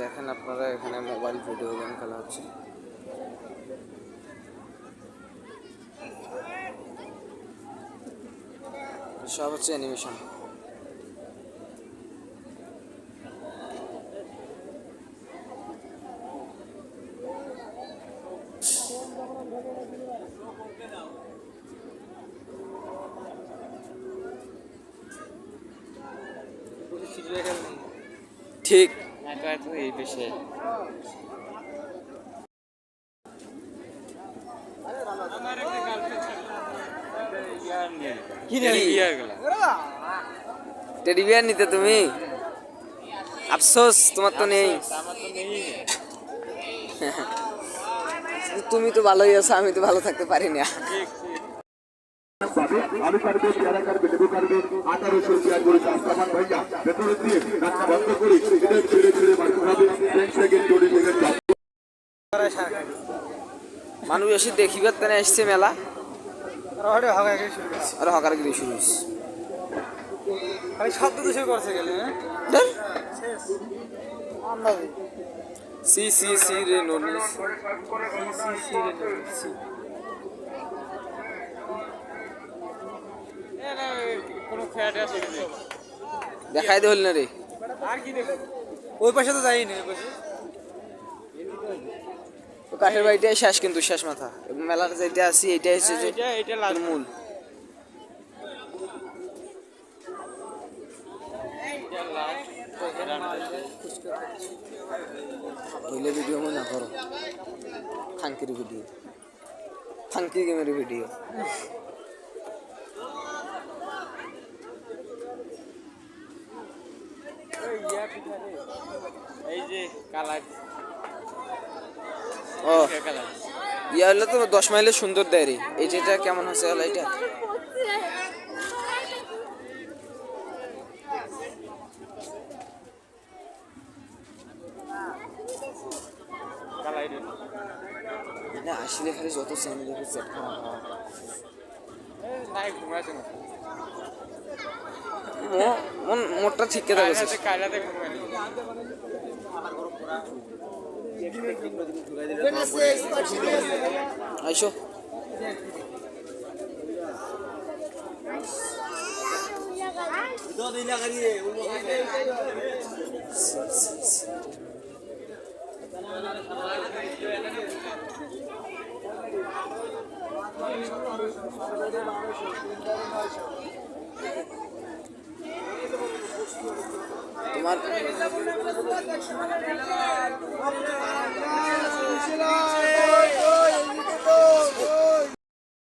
দেখেন আপনারা এখানে মোবাইল ভিডিও গেম খেলা হচ্ছে। সব হচ্ছে অ্যানিমেশন ঠিক। এই বিষয়ে। টেডি বিয়ার নিতে তুমি? আফসোস তোমার তো নেই। তুমি তো ভালোই আছো আমি তো ভালো থাকতে পারি না। পাবে আলু কাটবে পেয়ারা কাটবে লেবু কাটবে আঠারোশো পেঁয়াজ করে সামান ভাইয়া ভেতরে দিয়ে রান্না বন্ধ করে এটা ছেড়ে ছেড়ে মাংস খাবে এক সেকেন্ড চল্লিশ সেকেন্ড মানুষ এসে দেখিবার তেনে এসছে মেলা। আর হকার গিরি শুরু হয়েছে শব্দ দূষণ করছে গেলে? সি সি সি রে আছে দেখাই দে হল না রে। আর কি দেখো ওই পাশে তো যাইনি ওই পাশে। তো কাঠের বাড়িটাই শেষ কিন্তু শেষ মাথা। মেলার যেটা আছি এটাই হচ্ছে যে এটা মূল। পहिले ভিডিও মনে না করো। থাঙ্কির ভিডিও। থাঙ্কি গেমের এই যে কালার। ও। ইয়া হলে তো দশ মাইলের সুন্দর দেয় রে এই যেটা কেমন হচ্ছে হলো এটা? না আসলে খালি যত চ্যানেল দেখে সেট খারাপ হয় নাই ঘুমাছে না। মো- মন মোটটা ঠিক কে থাকছে কালাতে কালাতে ঘুমানি আইসো তোমার